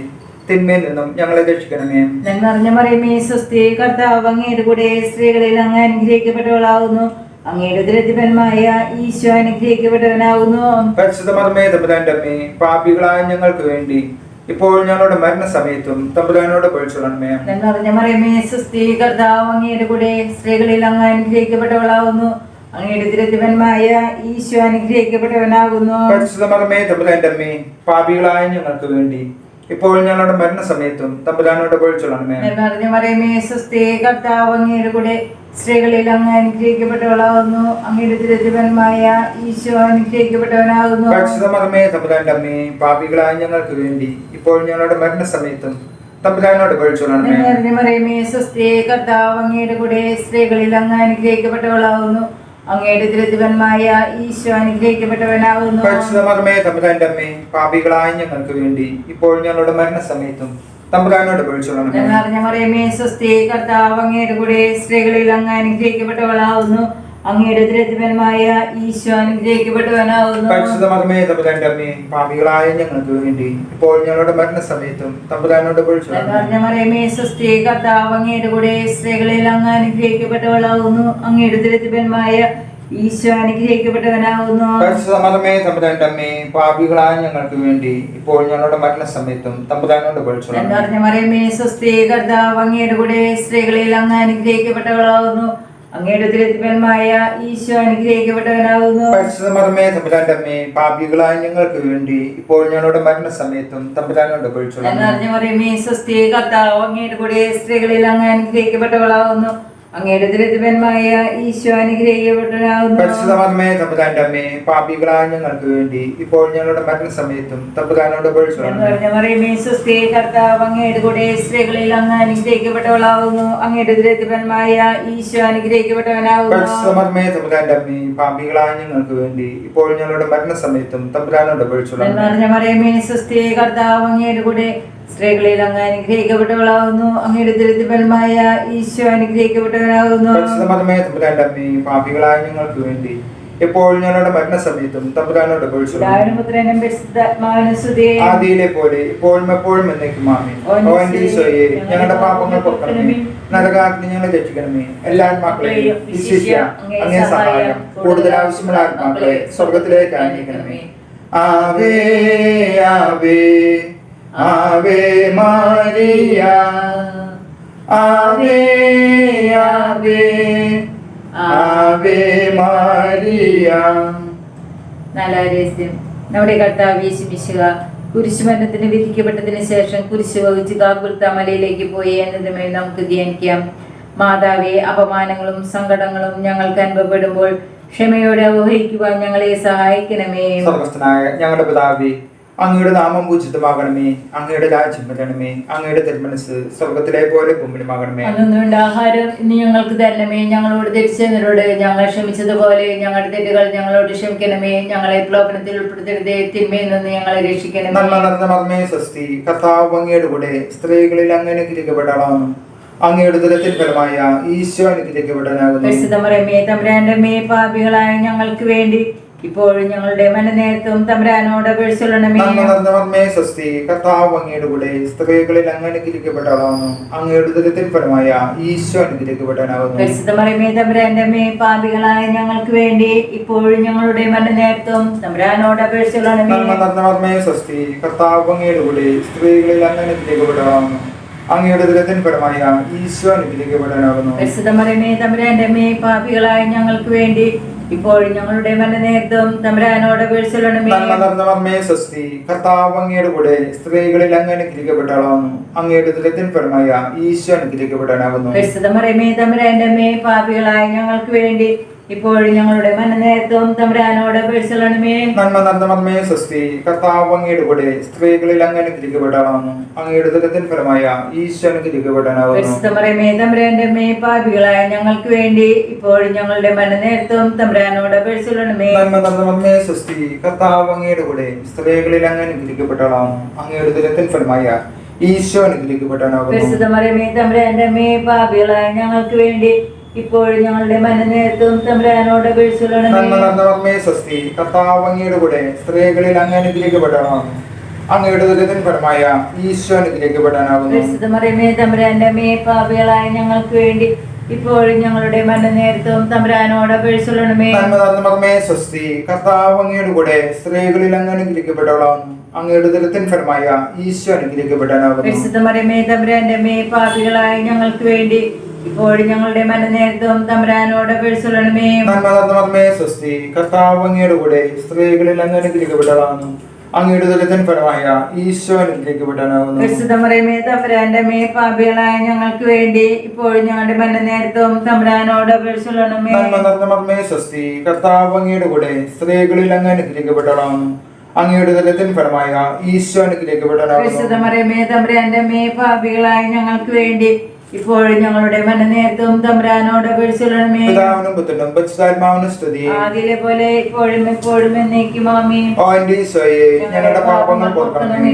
തിന്മയിൽ നിന്നും ഞങ്ങളെ രക്ഷിക്കണമേ. നന്മറിഞ്ഞ മറിയമേ സ്വസ്തി കർത്താവ് അങ്ങയുടെ കൂടെ സ്ത്രീകളിൽ അങ്ങ് അനുഗ്രഹിക്കപ്പെട്ടവളാകുന്നു അങ്ങയുടെ ദരിദ്രന്മായ ഈശോ അനുഗ്രഹിക്കപ്പെട്ടവനാകുന്നു പരിശുദ്ധമർമ്മേ തമ്പുരാന്റമ്മേ പാപികളായ ഞങ്ങൾക്ക് വേണ്ടി ഇപ്പോൾ ഞങ്ങളുടെ മരണസമയത്തും തമ്പുരാനോട് പൊഴിച്ചുള്ളണമേ നന്മറിഞ്ഞ മറിയമേ സ്വസ്തി കർത്താവ് അങ്ങയുടെ കൂടെ സ്ത്രീകളിൽ അങ്ങ് അനുഗ്രഹിക്കപ്പെട്ടവളാകുന്നു അങ്ങയുടെ ദുരതിപന്മായ ഈശോ അനുഗ്രഹിക്കപ്പെട്ടവനാകുന്നു പരിശുദ്ധമർമ്മേ അമ്മേ പാപികളായ ഞങ്ങൾക്ക് വേണ്ടി ഇപ്പോൾ ഞങ്ങളുടെ മരണസമയത്തും തമ്പുരാനോട് പൊഴിച്ചുള്ളണമേ നന്മറിഞ്ഞ മറിയമേ സ്വസ്തി കർത്താവ് അങ്ങയുടെ കൂടെ സ്ത്രീകളിൽ അങ്ങ് അനുഗ്രഹിക്കപ്പെട്ടവളാകുന്നു. അങ്ങയുടെ ഈശോ അനുഗ്രഹിക്കപ്പെട്ടവനാകുന്നു. പരിശുദ്ധ മർമ്മേ തമ്പുരാന്റെ അമ്മേ പാപികളായ ഞങ്ങൾക്ക് വേണ്ടി ഇപ്പോൾ ഞങ്ങളുടെ മരണസമയത്തും തമ്പുരാനോട് മറിയമേ സ്വസ്തി കർത്താവ് അങ്ങയുടെ കൂടെ സ്ത്രീകളിൽ അങ്ങ് അനുഗ്രഹിക്കപ്പെട്ടവളാകുന്നു. അങ്ങയുടെ ദുരിതവന്മായ ഈശോ അനുഗ്രഹിക്കപ്പെട്ടവനാകുന്നു. പരിശുദ്ധ മർമ്മേ തമ്പുരാന്റെ അമ്മേ പാപികളായ ഞങ്ങൾക്ക് വേണ്ടി ഇപ്പോൾ ഞങ്ങളുടെ മരണസമയത്തും തമ്പുരാനോട് നിറഞ്ഞ മറിയമേ സ്വസ്തി കർത്താവ് അങ്ങയുടെ കൂടെ സ്ത്രീകളിൽ അങ്ങ് അനുഗ്രഹിക്കപ്പെട്ടവളാകുന്നു അങ്ങയുടെ ദുരിതവന്മായ ഈശോ അനുഗ്രഹിക്കപ്പെട്ടവനാകുന്നു പരിശുദ്ധ മർമ്മേ തമ്പുരാന്റെ പാപികളായ ഞങ്ങൾക്ക് വേണ്ടി. ഇപ്പോൾ ഞങ്ങളുടെ മരണസമയത്തും തമ്പുരാനോട് പൊഴിച്ചുള്ളണമേ നിറഞ്ഞ മറിയമേ സ്വസ്തി കർത്താവ് അങ്ങയുടെ കൂടെ സ്ത്രീകളിൽ അങ്ങ് അനുഗ്രഹിക്കപ്പെട്ടവളാകുന്നു അങ്ങയുടെ ദുരിതവന്മായ ഈശോ അനുഗ്രഹിക്കപ്പെട്ടവനാകുന്നു പരിശുദ്ധ മർമ്മേ തമ്പുരാന്റെ അമ്മേ പാപികളായ ഞങ്ങൾക്ക് വേണ്ടി. ഇപ്പോൾ ഞങ്ങളുടെ മരണസമയത്തും തമ്പുരാനോട് മറിയമേ സ്വസ്തി കർത്താവ് അങ്ങയുടെ കൂടെ സ്ത്രീകളിൽ അങ്ങ് അനുഗ്രഹിക്കപ്പെട്ടവളാകുന്നു അങ്ങയുടെ ദുരിതപരമായ ഈശോ അനുഗ്രഹിക്കപ്പെട്ടവനാകുന്നു. പരിശുദ്ധമർമ്മേ തമ്പുരാന്റെ അമ്മേ പാപികളായ ഞങ്ങൾക്ക് വേണ്ടി ഇപ്പോൾ ഞങ്ങളുടെ മരണസമയത്തും തമ്പുരാനോട് പൊഴിച്ചുള്ളണമേ എന്നറിഞ്ഞ പറയുമേ സ്വസ്തി കർത്താവ് അങ്ങയുടെ കൂടെ സ്ത്രീകളിൽ അങ്ങ് അനുഗ്രഹിക്കപ്പെട്ടവളാകുന്നു. അങ്ങയുടെ ദരിദ്രന്മായ ഈശോ തമ്പുരാന്റെ അമ്മേ പാപികളായ ഞങ്ങൾക്ക് വേണ്ടി ഇപ്പോൾ ഞങ്ങളുടെ തമ്പുരാനോട് മറിയമേ സ്വസ്തി കർത്താവ് അങ്ങയുടെ കൂടെ സ്ത്രീകളിൽ അങ്ങ് അനുഗ്രഹിക്കപ്പെട്ടവളാകുന്നു അങ്ങയുടെ ദരിദ്രന്മായ ഈശോ അനുഗ്രഹിക്കപ്പെട്ടവനാകുന്നു പരിശുദ്ധ മർമ്മേ തമ്പുരാന്റെ അമ്മേ പാപികളായ ഞങ്ങൾക്ക് വേണ്ടി ഇപ്പോൾ ഞങ്ങളുടെ തമ്പുരാനോട് പൊഴിച്ചുള്ളണമേ നിറഞ്ഞ മറിയമേ സ്വസ്തി കർത്താവ് അങ്ങയുടെ കൂടെ സ്ത്രീകളിൽ അങ്ങ് അനുഗ്രഹിക്കപ്പെട്ടവളാകുന്നു അങ്ങയുടെ ദരിദ്രമായ ഈശോ അനുഗ്രഹിക്കപ്പെട്ടവനാകുന്നു അമ്മേ പാപികളായ ഞങ്ങൾക്ക് വേണ്ടി ഞങ്ങളുടെ മരണസമയത്തും തമ്പുരാനോട്. ആദിയിലെ പോലെ ഇപ്പോഴും എപ്പോഴും എന്നേക്കും ആമേൻ. ഓ എന്റെ ഈശോയെ ഞങ്ങളുടെ പാപങ്ങൾ പൊറുക്കണമേ. നരകാഗ്നി ഞങ്ങളെ രക്ഷിക്കണമേ. എല്ലാ ആത്മാക്കളെയും വിശിഷ്യ അങ്ങേ സഹായം കൂടുതൽ ആവശ്യമുള്ള ആത്മാക്കളെ സ്വർഗത്തിലേക്ക് ആനയിക്കണമേ ആവേ ആവേ ആവേ മാരിയ ആവേ ആവേ ആവേ മാരിയ. നാലാം രഹസ്യം. നമ്മുടെ കർത്താവ് യേശുമിശുക കുരിശുമരണത്തിന് വിധിക്കപ്പെട്ടതിന് ശേഷം കുരിശു വഹിച്ച് കാക്കുൽത്ത മലയിലേക്ക് പോയി എന്നതുമേ നമുക്ക് ധ്യാനിക്കാം. മാതാവെ അപമാനങ്ങളും സങ്കടങ്ങളും ഞങ്ങൾക്ക് അനുഭവപ്പെടുമ്പോൾ ക്ഷമയോടെ അവഹിക്കുവാൻ ഞങ്ങളെ സഹായിക്കണമേ. ഞങ്ങളുടെ പിതാവേ അങ്ങയുടെ നാമം പൂജിതമാകണമേ അങ്ങയുടെ രാജ്യം വരണമേ അങ്ങയുടെ തിരുമനസ് സ്വർഗത്തിലെ പോലെ ഭൂമിയിലുമാകണമേ. അങ്ങനെ ആഹാരം ഇന്ന് ഞങ്ങൾക്ക് തരണമേ. ഞങ്ങളോട് തിരിച്ചതിനോട് ഞങ്ങൾ ക്ഷമിച്ചതുപോലെ ഞങ്ങളുടെ തെറ്റുകൾ ഞങ്ങളോട് ക്ഷമിക്കണമേ. ഞങ്ങളെ പ്രലോഭനത്തിൽ ഉൾപ്പെടുത്തരുതേ. തിന്മയിൽ നിന്ന് ഞങ്ങളെ രക്ഷിക്കണമേ. നന്മ മർമ്മേ സ്വസ്തി കർത്താവ് അങ്ങയുടെ കൂടെ സ്ത്രീകളിൽ അങ്ങനെ അനുഗ്രഹിക്കപ്പെടാവുന്നു അങ്ങയുടെ ദുരത്തിൽ ഫലമായ ഈശോ അനുഗ്രഹിക്കപ്പെടാനാകുന്നു. തമ്പുരാന്റെ മേ പാപികളായ ഞങ്ങൾക്ക് വേണ്ടി ഇപ്പോഴും ഞങ്ങളുടെ മനനേരത്തും തമ്പുരാനോട് അപേക്ഷിച്ചുള്ളണമേ സ്വസ്തി കർത്താവ് അങ്ങയുടെ കൂടെ സ്ത്രീകളിൽ അങ്ങ് അനുഗ്രഹിക്കപ്പെടാവുന്നു അങ്ങയുടെ ദുരത്തിൻ ഫലമായ ഈശോ അനുഗ്രഹിക്കപ്പെടാനാകുന്നു പരിശുദ്ധമറിയമേ തമ്പുരാന്റെ മേ പാപികളായ ഞങ്ങൾക്ക് വേണ്ടി ഇപ്പോഴും ഞങ്ങളുടെ മനനേരത്തും തമ്പുരാനോട് അപേക്ഷിച്ചുള്ളണമേ സ്വസ്തി കർത്താവ് അങ്ങയുടെ കൂടെ സ്ത്രീകളിൽ അങ്ങ് അനുഗ്രഹിക്കപ്പെടാവുന്നു അങ്ങയുടെ ദുരത്തിൻ ഈശോ അനുഗ്രഹിക്കപ്പെടാനാകുന്നു പരിശുദ്ധമറിയമേ തമ്പുരാന്റെ മേ പാപികളായ ഞങ്ങൾക്ക് വേണ്ടി ഇപ്പോഴും ഞങ്ങളുടെ തമ്പുരാനോട് സ്വസ്തി കർത്താവ് അങ്ങയുടെ കൂടെ സ്ത്രീകളിൽ അങ്ങ് അനുഗ്രഹിക്കപ്പെട്ടാളാവുന്നു അങ്ങയുടെ ദുരത്തിൻ ഫലമായ ഈശോ തമ്പുരാന്റെ മേ പാപികളായ ഞങ്ങൾക്ക് വേണ്ടി ഇപ്പോഴും ഞങ്ങളുടെ മനനേരത്തും തമ്പുരാനോട് പേഴ്സലണമേ നന്മ നിറഞ്ഞ മർമ്മേ സ്വസ്തി കർത്താവ് അങ്ങയുടെ കൂടെ സ്ത്രീകളിൽ അങ്ങ് അനുഗ്രഹിക്കപ്പെട്ടാളാവുന്നു അങ്ങയുടെ ദുരത്തിൻ ഫലമായ ഈശോ അനുഗ്രഹിക്കപ്പെടാനാകുന്നു പരിശുദ്ധമറമേ തമ്പുരാന്റെ മേ പാപികളായ ഞങ്ങൾക്ക് വേണ്ടി ഇപ്പോഴും ഞങ്ങളുടെ മനനേരത്തും തമ്പുരാനോട് പേഴ്സലണമേ നന്മ നിറഞ്ഞ മർമ്മേ സ്വസ്തി കർത്താവ് അങ്ങയുടെ കൂടെ സ്ത്രീകളിൽ അങ്ങ് അനുഗ്രഹിക്കപ്പെട്ടാളാവുന്നു അങ്ങയുടെ ദുരത്തിൻ ഫലമായ ഈശോ പാപികളായ ഞങ്ങൾക്ക് വേണ്ടി ഇപ്പോഴും ഞങ്ങളുടെ മനനേരത്തും തമ്പുരാനോട് കർത്താവ് അങ്ങയുടെ കൂടെ സ്ത്രീകളിൽ അങ്ങ് അനുഗ്രഹിക്കപ്പെടാനാകുന്നു അങ്ങയുടെ ദുരിതൻ പരമായ ഈശോ അനുഗ്രഹിക്കപ്പെടാനാകുന്നു. തമ്പുരാന്റെ മേ പാപികളായ ഞങ്ങൾക്ക് വേണ്ടി ഇപ്പോഴും ഞങ്ങളുടെ മരണനേരത്തും തമ്പുരാനോട് അപേക്ഷിച്ചുള്ളണമേ നന്മ നിറഞ്ഞ മർമ്മേ സ്വസ്തി കർത്താവ് അങ്ങയുടെ കൂടെ സ്ത്രീകളിൽ അങ്ങ് അനുഗ്രഹിക്കപ്പെട്ടവളാകുന്നു അങ്ങയുടെ ദുരിതൻ ഫലമായ ഈശോ അനുഗ്രഹിക്കപ്പെടാനാകുന്നു. തമ്പുരാന്റെ മേ പാപികളായ ഞങ്ങൾക്ക് വേണ്ടി ഇപ്പോഴും ഞങ്ങളുടെ മരണനേരത്തും തമ്പുരാനോട് അപേക്ഷിച്ചുള്ളണമേ നന്മ നിറഞ്ഞ മർമ്മേ സ്വസ്തി. കർത്താവ് അങ്ങയുടെ കൂടെ സ്ത്രീകളിൽ അങ്ങ് അനുഗ്രഹിക്കപ്പെട്ടവളാകുന്നു അങ്ങയുടെ ദുരിതൻ ഫലമായ ഈശോ അനുഗ്രഹിക്കപ്പെടാനാകുന്നു പരിശുദ്ധമറിയമേ തമ്പുരാന്റെ മേ പാപികളായ ഞങ്ങൾക്ക് വേണ്ടി ഇപ്പോഴും ഞങ്ങളുടെ മരണനേരത്തും തമ്പുരാനോട് നിറഞ്ഞ മർമ്മേ സ്വസ്തി. കർത്താവ് അങ്ങയുടെ കൂടെ സ്ത്രീകളിൽ അങ്ങ് അനുഗ്രഹിക്കപ്പെട്ടതാണ് അങ്ങയുടെ ഫലമായ ഈശോ തമ്പുരാന്റെ മേ പാപികളായ ഞങ്ങൾക്ക് വേണ്ടി ഇപ്പോഴും ഞങ്ങളുടെ മനനേത്തും തമ്പുരാനോട് അപേക്ഷിച്ചുള്ളണമേ പോലെ ഇപ്പോഴും എപ്പോഴും എന്നേക്കും ആമേൻ. ഓ എന്റെ ഈശോയെ ഞങ്ങളുടെ പാപങ്ങൾ പൊറുക്കണമേ.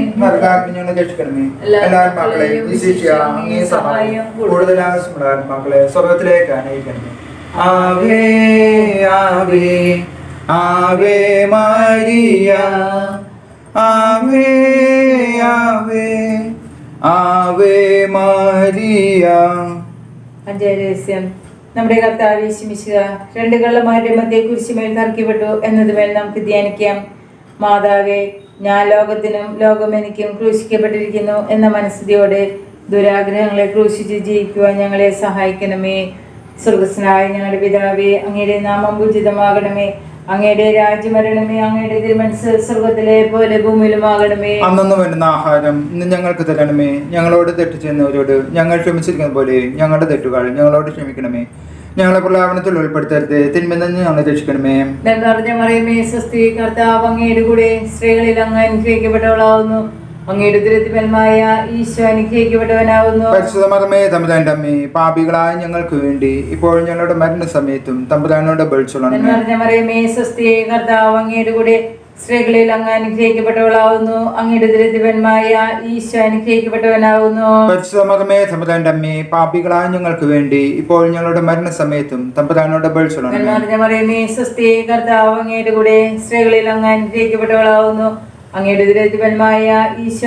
രക്ഷിക്കണമേ. എല്ലാ അങ്ങേ സഹായം കൂടുതൽ ആവശ്യമുള്ള ആത്മാക്കളെ സ്വർഗത്തിലേക്ക് അനയിക്കണമേ ആവേ ആവേ ആവേ മാരിയ. ആവേ ആവേ. ആവേ മാരിയ. അഞ്ചരഹസ്യം നമ്മുടെ കർത്താവ് മിശിഹ രണ്ട് കള്ളമാരുടെ മധ്യ കുരിശുമേൽ തറക്കിപ്പെട്ടു എന്നതുമേൽ നമുക്ക് ധ്യാനിക്കാം. മാതാവേ ഞാൻ ലോകത്തിനും ലോകം എനിക്കും ക്രൂശിക്കപ്പെട്ടിരിക്കുന്നു എന്ന മനസ്ഥിതിയോടെ ദുരാഗ്രഹങ്ങളെ ക്രൂശിച്ച് ജീവിക്കുവാൻ ഞങ്ങളെ സഹായിക്കണമേ. സ്വർഗസ്നായ ഞങ്ങളുടെ പിതാവേ അങ്ങയുടെ നാമം പൂജിതമാകണമേ അങ്ങയുടെ രാജ്യമരണമേ അങ്ങയുടെ തിരുമനസ് സ്വർഗത്തിലെ പോലെ ഭൂമിയിലുമാകണമേ അന്നു വരുന്ന ആഹാരം ഇന്ന് ഞങ്ങൾക്ക് തരണമേ. ഞങ്ങളോട് തെറ്റ് ചെയ്യുന്നവരോട് ഞങ്ങൾ ക്ഷമിച്ചിരിക്കുന്ന പോലെ ഞങ്ങളുടെ തെറ്റുകൾ ഞങ്ങളോട് ക്ഷമിക്കണമേ. ഞങ്ങളെ പ്രലാപനത്തിൽ ഉൾപ്പെടുത്തരുത് തിന്മെന്ന് ഞങ്ങളെ രക്ഷിക്കണമേ. നിറഞ്ഞ മറിയമേ സ്വസ്തി കർത്താവ് അങ്ങയുടെ കൂടെ സ്ത്രീകളിൽ അങ്ങ് അനുഗ്രഹിക്കപ്പെട്ടവളാവുന്നു. അങ്ങയുടെ ദുരിതപരമായ ഈശോ അനുഗ്രഹിക്കപ്പെട്ടവനാവുന്നു പരിശുദ്ധമതമേ തമ്പുരാന്റെ അമ്മേ പാപികളായ ഞങ്ങൾക്ക് വേണ്ടി ഇപ്പോൾ ഞങ്ങളുടെ മരണസമയത്തും തമ്പുരാനോട് ബളിച്ചോളണമേ കർത്താവ് അങ്ങയുടെ കൂടെ സ്ത്രീകളിൽ അങ്ങ് അനുഗ്രഹിക്കപ്പെട്ടവളാവുന്നു. അങ്ങയുടെ ദുരിതപരമായ ഈശോ അനുഗ്രഹിക്കപ്പെട്ടവനാവുന്നു. പരിശുദ്ധമതമേ തമ്പുരാന്റെ അമ്മേ പാപികളായ ഞങ്ങൾക്ക് വേണ്ടി ഇപ്പോൾ ഞങ്ങളുടെ മരണസമയത്തും തമ്പുരാനോട് ബളിച്ചോളണമേ നിറഞ്ഞ മറിയമേ സ്വസ്തി കർത്താവ് അങ്ങയുടെ കൂടെ സ്ത്രീകളിൽ അങ്ങ് അനുഗ്രഹിക്കപ്പെട്ടവളാവുന്നു. അങ്ങയുടെ ഈശോ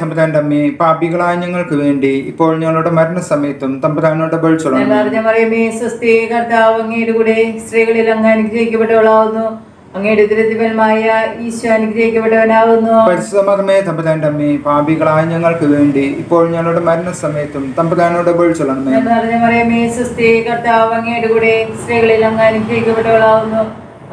തമ്പുരാന്റെ അമ്മേ പാപികളായ ഞങ്ങൾക്ക് വേണ്ടി ഇപ്പോൾ ഞങ്ങളുടെ മരണസമയത്തും തമ്പുരാനോട് സ്വസ്തി കർത്താവ് അങ്ങയുടെ കൂടെ സ്ത്രീകളിൽ അങ്ങ് അനുഗ്രഹിക്കപ്പെട്ടവളാവുന്നു. അങ്ങയുടെ ദുരിതഫലമായ ഈശോ അനുഗ്രഹിക്കപ്പെട്ടവനാകുന്നു പരിശുദ്ധമർമ്മേ തമ്പുരാന്റെ അമ്മേ പാപികളായ ഞങ്ങൾക്ക് വേണ്ടി ഇപ്പോൾ ഞങ്ങളുടെ മരണസമയത്തും തമ്പുരാനോട് മറിയമേ സുസ്ഥി കർത്താവ് അങ്ങയുടെ കൂടെ സ്ത്രീകളിൽ അങ്ങ് അനുഗ്രഹിക്കപ്പെട്ടവളാവുന്നു.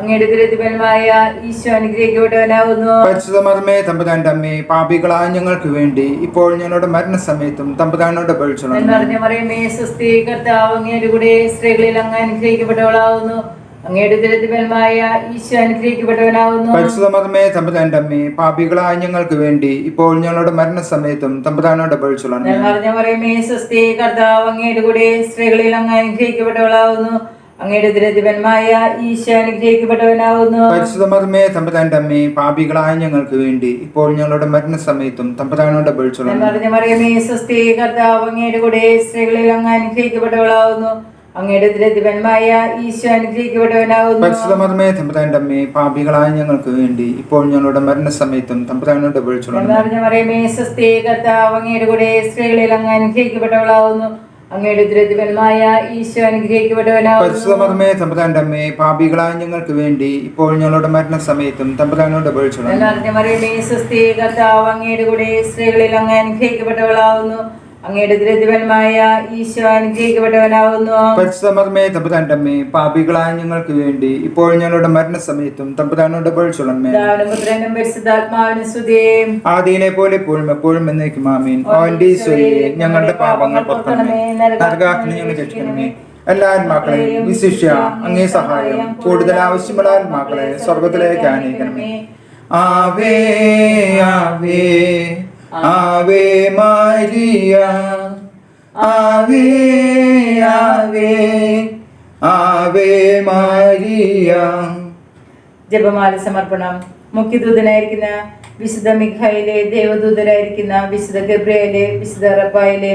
അങ്ങയുടെ ദുരിതഫലമായ ഈശോ അനുഗ്രഹിക്കപ്പെട്ടവനാകുന്നു പരിശുദ്ധമർമ്മേ തമ്പുരാന്റെ അമ്മേ പാപികളായ ഞങ്ങൾക്ക് വേണ്ടി ഇപ്പോൾ ഞങ്ങളുടെ മരണസമയത്തും തമ്പുരാനോട് പറഞ്ഞ മറിയമേ സുസ്ഥി കർത്താവ് അങ്ങയുടെ കൂടെ സ്ത്രീകളിൽ അങ്ങ് അനുഗ്രഹിക്കപ്പെട്ടവളാവുന്നു. അങ്ങയുടെ ദുരിതഫലമായ ഈശോ അനുഗ്രഹിക്കപ്പെട്ടവനാകുന്നു പരിശുദ്ധമർമ്മേ തമ്പുരാന്റെ അമ്മേ പാപികളായ ഞങ്ങൾക്ക് വേണ്ടി ഇപ്പോൾ ഞങ്ങളുടെ മരണസമയത്തും തമ്പുരാനോട് പറഞ്ഞ മറിയമേ സുസ്ഥി കർത്താവ് അങ്ങയുടെ കൂടെ സ്ത്രീകളിൽ അങ്ങ് അനുഗ്രഹിക്കപ്പെട്ടവളാവുന്നു. അങ്ങയുടെ ദുരിതഫലമായ ഈശോ അനുഗ്രഹിക്കപ്പെട്ടവനാകുന്നു പരിശുദ്ധമർമ്മേ തമ്പുരാന്റെ അമ്മേ പാപികളായ ഞങ്ങൾക്ക് വേണ്ടി ഇപ്പോൾ ഞങ്ങളുടെ മരണസമയത്തും എന്ന് പൊഴിച്ചൊള്ളണമേ മറിയമേ സുസ്ഥി കർത്താവ് അങ്ങയുടെ കൂടെ സ്ത്രീകളിൽ അങ്ങ് അനുഗ്രഹിക്കപ്പെട്ടവളാവുന്നു. അങ്ങയുടെ ദുരിതഫലമായ ഈശോ അനുഗ്രഹിക്കപ്പെട്ടവനാകുന്നു പരിശുദ്ധമർമ്മേ തമ്പതാന്റെ അമ്മേ പാപികളായ ഞങ്ങൾക്ക് വേണ്ടി ഇപ്പോൾ ഞങ്ങളുടെ മരണസമയത്തും എന്ന് പൊഴിച്ചൊള്ളണമേ മറിയമേ സുസ്ഥി കർത്താവ് അങ്ങയുടെ കൂടെ സ്ത്രീകളിൽ അങ്ങ് അനുഗ്രഹിക്കപ്പെട്ടവളാവുന്നു. അങ്ങയുടെ ദുരിതഫലമായ ഈശോ അനുഗ്രഹിക്കപ്പെട്ടവനാകുന്നു. പരിശുദ്ധമർമ്മേ തമ്പുരാന്റെ അമ്മേ പാപികളായ ഞങ്ങൾക്ക് വേണ്ടി ഇപ്പോൾ ഞങ്ങളുടെ മരണസമയത്തും തമ്പുരാനോട് അപേക്ഷിച്ചു മറിയമേ കർത്താവ് അങ്ങയുടെ കൂടെ സ്ത്രീകളിൽ അങ്ങ് അനുഗ്രഹിക്കപ്പെട്ടവളാവുന്നു. അങ്ങയുടെ ഈശോ പരിശുദ്ധമർമ്മേ അമ്മേ പാപികളായ ഞങ്ങൾക്ക് വേണ്ടി ഇപ്പോൾ ഞങ്ങളുടെ മരണസമയത്തും തമ്പുരാനോട് പൊഴിച്ചൊള്ളണമേ പിതാവിനും പുത്രനും പരിശുദ്ധാത്മാവിനും ആദിയിലെ പോലെ എപ്പോഴും എപ്പോഴും എന്നേക്കും ആമീൻ. ഈശോയെ ഞങ്ങളുടെ പാപങ്ങൾ പുറത്തണമേ നരകാഗ്നി ഞങ്ങൾ രക്ഷിക്കണമേ. എല്ലാ ആത്മാക്കളെയും വിശിഷ്യ അങ്ങേ സഹായം കൂടുതൽ ആവശ്യമുള്ള ആത്മാക്കളെ സ്വർഗത്തിലേക്ക് ആനയിക്കണമേ. ആവേ ആവേ. ആവേ മാരിയ ആവേ ആവേ ആവേ മാരിയ. ജപമാല സമർപ്പണം. മുഖ്യദൂതനായിരിക്കുന്ന വിശുദ്ധ മിഖായിലെ ദേവദൂതരായിരിക്കുന്ന വിശുദ്ധ ഗബ്രയിലെ വിശുദ്ധ റപ്പായിലെ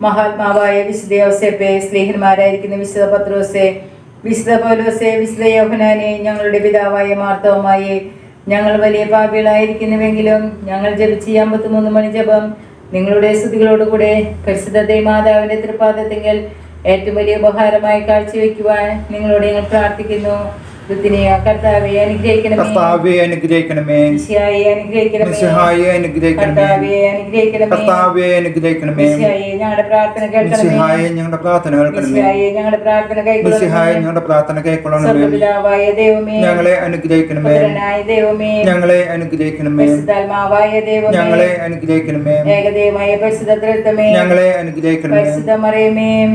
മഹാത്മാവായ വിശുദ്ധ യോസേപ്പെ സ്നേഹന്മാരായിരിക്കുന്ന വിശുദ്ധ പത്രോസെ വിശുദ്ധ പൗലോസെ വിശുദ്ധ യോഹനാനെ ഞങ്ങളുടെ പിതാവായ മാർത്തവുമായി ഞങ്ങൾ വലിയ പാപികളായിരിക്കുന്നുവെങ്കിലും ഞങ്ങൾ ജപിച്ച ഈ അമ്പത്തിമൂന്ന് മണി ജപം നിങ്ങളുടെ സ്തുതികളോടുകൂടെ പരിശുദ്ധ മാതാവിന്റെ തൃപ്പാദത്തിങ്കൽ ഏറ്റവും വലിയ ഉപഹാരമായി കാഴ്ചവെക്കുവാൻ നിങ്ങളോട് ഞങ്ങൾ പ്രാർത്ഥിക്കുന്നു. കർത്താവെ അനുഗ്രഹിക്കണമേ. അനുഗ്രഹിക്കണമേ. അനുഗ്രഹിക്കണമേ. അനുഗ്രഹിക്കണമേ. കർത്താവെ അനുഗ്രഹിക്കണമേ. ഞങ്ങളുടെ പ്രാർത്ഥന കേൾക്കണമേ. ഞങ്ങളുടെ പ്രാർത്ഥന കേൾക്കണമേ. ഞങ്ങളുടെ പ്രാർത്ഥന കേൾക്കണമേ ഞങ്ങളുടെ പ്രാർത്ഥന കേൾക്കണമേ ദൈവമേ. ഞങ്ങളെ അനുഗ്രഹിക്കണമേ. ദൈവമേ. ഞങ്ങളെ അനുഗ്രഹിക്കണമേ. ദൈവമേ. ഞങ്ങളെ അനുഗ്രഹിക്കണമേ. ഏകദൈവമായ ഞങ്ങളെ അനുഗ്രഹിക്കണമേ.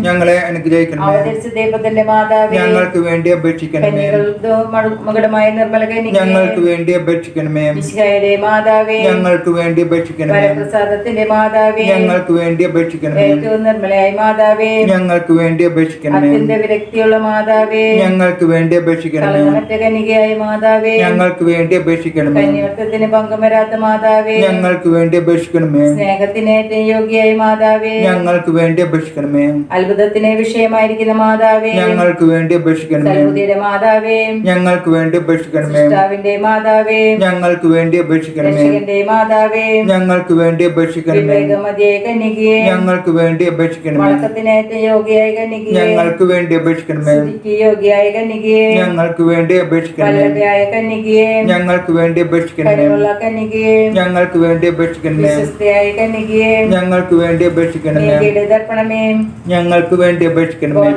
ഞങ്ങളെ അനുഗ്രഹിക്കണമേ. അവതരിച്ച ദൈവത്തിന്റെ മാതാവേ. ഞങ്ങൾക്ക് വേണ്ടി അപേക്ഷിക്കണമേ. മകുടമായ ഞങ്ങൾക്ക് വേണ്ടി അപേക്ഷിക്കണമേ. മാതാവേ. ഞങ്ങൾക്ക് വേണ്ടി അപേക്ഷിക്കണമേ. പ്രസാദത്തിന്റെ മാതാവേ. ഞങ്ങൾക്ക് വേണ്ടി അപേക്ഷിക്കണമേ. ഏറ്റവും നിർമ്മലയായ മാതാവേ. ഞങ്ങൾക്ക് വേണ്ടി അപേക്ഷിക്കണമേ. അത്യന്ത വിരക്തിയുള്ള മാതാവേ. ഞങ്ങൾക്ക് വേണ്ടി അപേക്ഷിക്കണമേ. കനികയായ മാതാവേ. ഞങ്ങൾക്ക് വേണ്ടി അപേക്ഷിക്കണമേ. കന്യകത്വത്തിന് പങ്കം വരാത്ത മാതാവേ. ഞങ്ങൾക്ക് വേണ്ടി അപേക്ഷിക്കണമേ. സ്നേഹത്തിന് ഏറ്റവും യോഗ്യയായ മാതാവേ. ഞങ്ങൾക്ക് വേണ്ടി അപേക്ഷിക്കണമേ. അത്ഭുതത്തിന് വിഷയമായിരിക്കുന്ന മാതാവേ. ഞങ്ങൾക്ക് വേണ്ടി അപേക്ഷിക്കണമേ. മാതാവേ. ഞങ്ങൾക്ക് വേണ്ടി അപേക്ഷിക്കണമേ മാതാവേ ഞങ്ങൾക്ക് വേണ്ടി അപേക്ഷിക്കണമേ മാതാവേ ഞങ്ങൾക്ക് വേണ്ടി അപേക്ഷിക്കണമേ ഞങ്ങൾക്ക് വേണ്ടി അപേക്ഷിക്കണമേ ഞങ്ങൾക്ക് വേണ്ടി അപേക്ഷിക്കണമേ ഞങ്ങൾക്ക് വേണ്ടി അപേക്ഷിക്കണമേ ഞങ്ങൾക്ക് വേണ്ടി അപേക്ഷിക്കണമേ ഞങ്ങൾക്ക് വേണ്ടി അപേക്ഷിക്കണമേ ഞങ്ങൾക്ക് വേണ്ടി അപേക്ഷിക്കണമേ ഞങ്ങൾക്ക് വേണ്ടി അപേക്ഷിക്കണമേ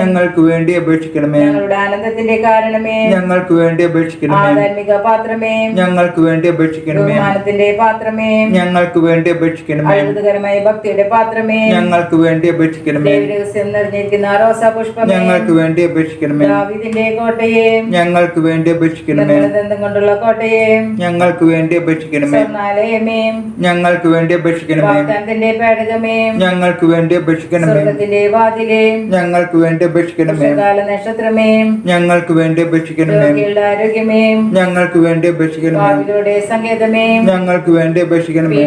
ഞങ്ങൾക്ക് വേണ്ടി അപേക്ഷിക്കണമേ ഞങ്ങളുടെ ആനന്ദത്തിന്റെ കാരണമേ ഞങ്ങൾക്ക് വേണ്ടി അപേക്ഷിക്കണമേ ആധാർമിക പാത്രമേ ഞങ്ങൾക്ക് വേണ്ടി അപേക്ഷിക്കണമേ ബഹുമാനത്തിന്റെ പാത്രമേ ഞങ്ങൾക്ക് വേണ്ടി അപേക്ഷിക്കണമേ അത്ഭുതകരമായ ഭക്തിയുടെ പാത്രമേ ഞങ്ങൾക്ക് വേണ്ടി അപേക്ഷിക്കണമേ രഹസ്യം നിറഞ്ഞിരിക്കുന്ന റോസാ പുഷ്പം ഞങ്ങൾക്ക് വേണ്ടി അപേക്ഷിക്കണമേ ദാവീദിന്റെ കോട്ടയെ ഞങ്ങൾക്ക് വേണ്ടി അപേക്ഷിക്കണമേ ദന്തം കൊണ്ടുള്ള കോട്ടയെ ഞങ്ങൾക്ക് വേണ്ടി അപേക്ഷിക്കണമേ സ്വർണാലയമേ ഞങ്ങൾക്ക് വേണ്ടി അപേക്ഷിക്കണമേ വാഗ്ദാനത്തിന്റെ പേടകമേ ഞങ്ങൾക്ക് വേണ്ടി അപേക്ഷിക്കണമേ സ്വർഗത്തിന്റെ വാതിലേ ഞങ്ങൾക്ക് വേണ്ടി അപേക്ഷിക്കണമേ കാല നക്ഷത്രമേ ഞങ്ങൾക്ക് വേണ്ടി അപേക്ഷിക്കണമേ ആരോഗ്യമേയും ആരോഗ്യമേ ഞങ്ങൾക്ക് വേണ്ടി അപേക്ഷിക്കണമേ സങ്കേതമേയും സങ്കേതമേ ഞങ്ങൾക്ക് വേണ്ടി അപേക്ഷിക്കണമേ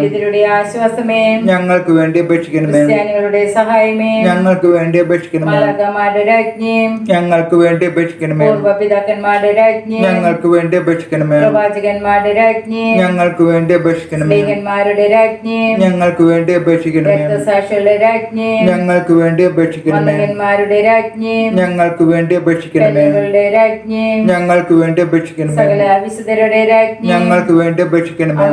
ആശ്വാസമേ ഞങ്ങൾക്ക് വേണ്ടി അപേക്ഷിക്കണമേ ക്രിസ്ത്യാനികളുടെ സഹായമേ ഞങ്ങൾക്ക് വേണ്ടി അപേക്ഷിക്കണമേ രാജ്ഞിയും ഞങ്ങൾക്ക് വേണ്ടി അപേക്ഷിക്കണമേ പിതാക്കന്മാരുടെ രാജ്ഞിയും ഞങ്ങൾക്ക് വേണ്ടി അപേക്ഷിക്കണമേ പ്രവാചകന്മാരുടെ രാജ്ഞിയും ഞങ്ങൾക്ക് വേണ്ടി അപേക്ഷിക്കണമേ സ്ത്രീകന്മാരുടെ രാജ്ഞിയും ഞങ്ങൾക്ക് വേണ്ടി അപേക്ഷിക്കണമേ രക്തസാക്ഷികളുടെ രാജ്ഞിയും ഞങ്ങൾക്ക് വേണ്ടി അപേക്ഷിക്കണമേ രാജ്ഞി ഞങ്ങൾക്ക് വേണ്ടി അപേക്ഷിക്കണമേ കന്യകളുടെ രാജ്ഞി ഞങ്ങൾക്ക് വേണ്ടി അപേക്ഷിക്കണമേ. സകല വിശുദ്ധരുടെ രാജ്ഞി ഞങ്ങൾക്ക് വേണ്ടി അപേക്ഷിക്കണമേ.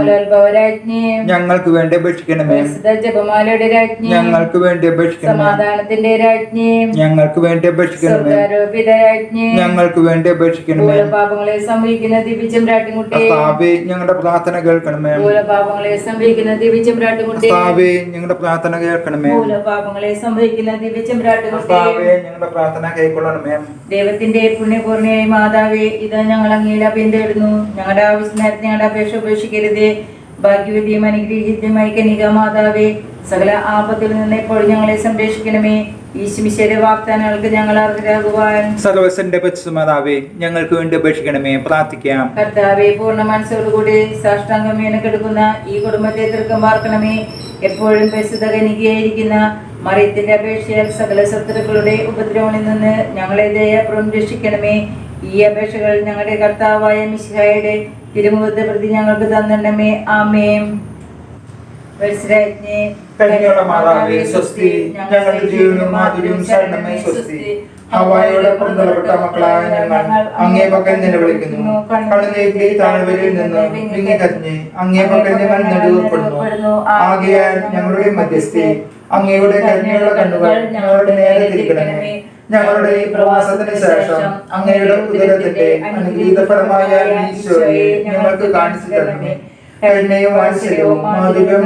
രാജ്ഞി ഞങ്ങൾക്ക് വേണ്ടി അപേക്ഷിക്കണമേ. ജപമാലയുടെ രാജ്ഞി ഞങ്ങൾക്ക് വേണ്ടി അപേക്ഷിക്കണം സമാധാനത്തിന്റെ രാജ്ഞി ഞങ്ങൾക്ക് വേണ്ടി അപേക്ഷിക്കണമേ. രാജ്ഞി ഞങ്ങൾക്ക് വേണ്ടി അപേക്ഷിക്കണമേ. പാപങ്ങളെ സംഭവിക്കുന്ന രാട്ടുമുട്ടി. കർത്താവേ ഞങ്ങളുടെ പ്രാർത്ഥന കേൾക്കണമേ. പാപങ്ങളെ സംഭവിക്കുന്ന രാട്ടുമുട്ടി. കർത്താവേ ഞങ്ങളുടെ പ്രാർത്ഥന കേൾക്കണമേ. പാപങ്ങളെ സംഭവിക്കുന്ന രാട്ടുമുട്ടി. കർത്താവേ ഞങ്ങളുടെ പ്രാർത്ഥന കൈക്കൊള്ളണമേ ദൈവത്തിന്റെ പുണ്യപൂർണയായ മാതാവേ ഇത് ഞങ്ങൾ അങ്ങേല അഭ്യന്തരുന്നു ഞങ്ങളുടെ ആവശ്യനേരത്തെ ഞങ്ങളുടെ അപേക്ഷ ഉപേക്ഷിക്കരുതേ. ഭാഗ്യവതിയും അനുഗ്രഹീതമായി കനിക മാതാവേ സകല ആപത്തിൽ നിന്ന് എപ്പോഴും ഞങ്ങളെ സംരക്ഷിക്കണമേ. വാഗ്ദാനങ്ങൾക്ക് ഞങ്ങൾ അർഹരാകുവാൻ സർവസന്റെ പച്ചുമാതാവേ ഞങ്ങൾക്ക് വേണ്ടി ഉപേക്ഷിക്കണമേ. പ്രാർത്ഥിക്കാം. കർത്താവെ പൂർണ മനസ്സോടുകൂടി സാഷ്ടാംഗം കെടുക്കുന്ന ഈ കുടുംബത്തെ തൃക്കം പാർക്കണമേ. എപ്പോഴും പരിശുദ്ധ കനികയായിരിക്കുന്ന മറിയത്തിന്റെ അപേക്ഷയാൽ സകല ശത്രുക്കളുടെ ഉപദ്രവങ്ങളിൽ നിന്ന് ഞങ്ങളെ ദയാപുറം രക്ഷിക്കണമേ. ഈ അപേക്ഷകൾ ഞങ്ങളുടെ കർത്താവായ മിശിഹായുടെ തിരുമുഖത്തെ പ്രതി ഞങ്ങൾക്ക് തന്നിടണമേ ആമേം ഞങ്ങളുടെ ജീവനും മാധുര്യവും ശരണമേ സ്വസ്തി. ഹവായുടെ പുറന്തള്ളപ്പെട്ട മക്കളായ ഞങ്ങൾ അങ്ങേ പക്കൽ നിലവിളിക്കുന്നു കണ്ണുനീക്കി താഴ്വരയിൽ നിന്ന് വിങ്ങിക്കരഞ്ഞ് അങ്ങേ പക്കൽ ഞങ്ങൾ നെടുവപ്പെടുന്നു. ആകയാൽ ഞങ്ങളുടെ മധ്യസ്ഥി അങ്ങയുടെ കരുണയുള്ള കണ്ണുകൾ ഞങ്ങളുടെ നേരെ തിരിക്കണമേ. ഞങ്ങളുടെ ഈ പ്രവാസത്തിന് ശേഷം അങ്ങയുടെ ഉദരത്തിന്റെ അനുഗ്രഹീതപരമായ ഈശോയെ ഞങ്ങൾക്ക് കാണിച്ചു തരണമേ. എണ്ണയും വാത്സല്യവും മാധുര്യവും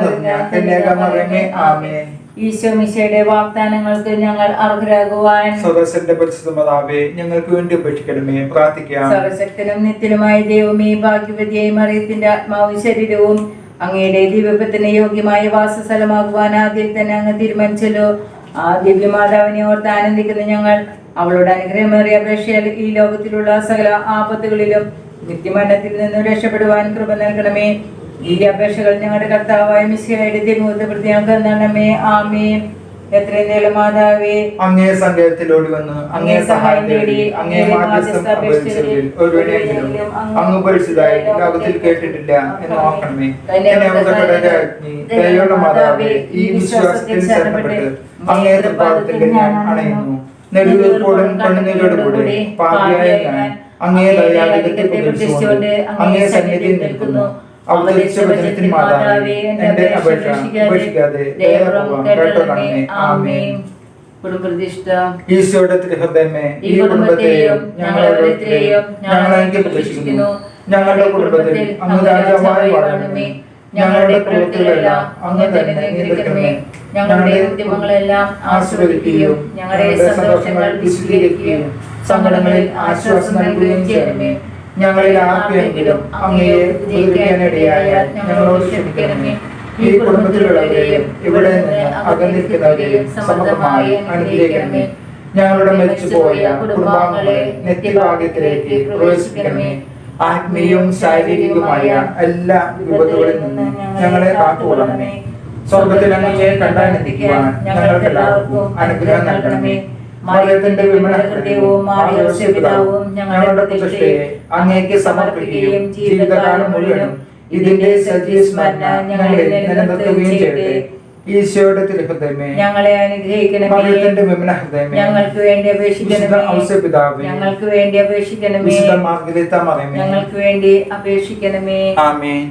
നിറഞ്ഞ ആമേ ഈശോ മിശയുടെ വാഗ്ദാനങ്ങൾക്ക് ഞങ്ങൾ അർഹരാകുവാൻ സദസ്യന്റെ പരിശുദ്ധമാതാവേ ഞങ്ങൾക്ക് വേണ്ടി ഉപേക്ഷിക്കണമേ. പ്രാർത്ഥിക്കാം. സർവശക്തനും നിത്യനുമായ ദൈവമേ ഭാഗ്യവതിയായി മറിയത്തിന്റെ ആത്മാവും ശരീരവും അങ്ങയുടെ ദിവ്യത്തിന് യോഗ്യമായ വാസസ്ഥലമാകുവാൻ ആദ്യം തന്നെ അങ്ങ് തീരുമാനിച്ചല്ലോ. ആ ദിവ്യമാതാവിനെ ഓർത്ത് ആനന്ദിക്കുന്ന ഞങ്ങൾ അവളുടെ അനുഗ്രഹമേറിയ അപേക്ഷയാൽ ഈ ലോകത്തിലുള്ള സകല ആപത്തുകളിലും നിത്യമരണത്തിൽ നിന്നും രക്ഷപ്പെടുവാൻ കൃപ നൽകണമേ. ഈ അപേക്ഷകൾ ഞങ്ങളുടെ കർത്താവായ മിസ്സിയായിട്ട് തിരുമുഖത്ത് പ്രത്യേകം നൽകണമേ. ആമേ എത്രയും മാതാവേ? അങ്ങേ സങ്കേതത്തിലോട് വന്ന് അങ്ങേ സഹായം തേടി അങ്ങേ മാധ്യസ്ഥം അപേക്ഷിച്ചവരിൽ ഒരുവനെങ്കിലും അങ്ങ് പരിശുദ്ധായി ലോകത്തിൽ കേട്ടിട്ടില്ല എന്ന് ഓർക്കണമേ. കന്യാകുമാരിയുടെ രാജ്ഞി ദയയുള്ള മാതാവേ ഈ വിശ്വാസത്തിൽ ശരണപ്പെട്ട് അങ്ങേ തൃപ്പാദത്തിൽ ഞാൻ അണയുന്നു. നെടുവീർപ്പോടും കണ്ണുനീരോടും കൂടി പാപിയായ ഞാൻ അങ്ങേ ദയാധികത്തെ പ്രതീക്ഷിച്ചുകൊണ്ട് അങ്ങേ സന്നിധിയിൽ നിൽക്കുന്നു. അവതരിച്ച വചനത്തിന് മാതാവേ എന്റെ അപേക്ഷ ഉപേക്ഷിക്കാതെ ദയപൂർവം കേട്ടോളണമേ ആമേൻ. കുടുംബപ്രതിഷ്ഠ ഈശോയുടെ തിരുഹൃദയമേ ഈ കുടുംബത്തെയും ഞങ്ങളെയും ഞങ്ങൾ അങ്ങ് പ്രതീക്ഷിക്കുന്നു. ഞങ്ങളുടെ കുടുംബത്തിൽ അങ്ങ് രാജാവായി വാഴണമേ ഞങ്ങളുടെ പ്രവൃത്തികളെല്ലാം അങ്ങ് തന്നെ നിയന്ത്രിക്കണമേ ഞങ്ങളുടെ ഉദ്യമങ്ങളെല്ലാം ആസ്വദിക്കുകയും ഞങ്ങളുടെ സന്തോഷങ്ങൾ വിശദീകരിക്കുകയും സങ്കടങ്ങളിൽ ആശ്വാസം നൽകുകയും ചെയ്യണമേ. ഞങ്ങളിൽ ആർക്കെങ്കിലും അങ്ങയെ ഉപദ്രവിക്കാനിടയായാൽ ഞങ്ങളോട് ക്ഷമിക്കണമേ. ഈ കുടുംബത്തിലുള്ളവരെയും ഇവിടെ നിന്ന് അകന്നിരിക്കുന്നവരെയും സമഗ്രമായി അനുഗ്രഹിക്കണമേ. ഞങ്ങളുടെ മരിച്ചുപോയ കുടുംബാംഗങ്ങളെ നിത്യഭാഗ്യത്തിലേക്ക് പ്രവേശിപ്പിക്കണമേ. ആത്മീയവും ശാരീരികവുമായ എല്ലാ വിപത്തുകളിൽ നിന്ന് ഞങ്ങളെ കാത്തുകൊള്ളണമേ. സ്വർഗത്തിൽ അങ്ങയെ കണ്ടാനന്ദിക്കുവാൻ ഞങ്ങൾക്ക് എല്ലാവർക്കും അനുഗ്രഹം നൽകണമേ. മറിയത്തിന്റെ വിമല ഹൃദയവും പിതാവും ഞങ്ങളുടെ പ്രതിഷ്ഠയെ അങ്ങേക്ക് സമർപ്പിക്കുകയും ജീവിതകാലം മുഴുവനും ഇതിന്റെ സജീവ സ്മരണ ഞങ്ങളിൽ നിലനിർത്തുകയും ചെയ്യട്ടെ. ഈശോയുടെ തിരുഹൃദയമേ ഞങ്ങളെ അനുഗ്രഹിക്കണമേ. മറിയത്തിന്റെ വിമല ഹൃദയമേ ഞങ്ങൾക്ക് വേണ്ടി അപേക്ഷിക്കണമേ. ഔസപിതാവേ ഞങ്ങൾക്ക് വേണ്ടി അപേക്ഷിക്കണമേ. വിശുദ്ധ മാർഗരിത്ത മറിയമേ. ഞങ്ങൾക്ക് വേണ്ടി അപേക്ഷിക്കണമേ. ആമേൻ.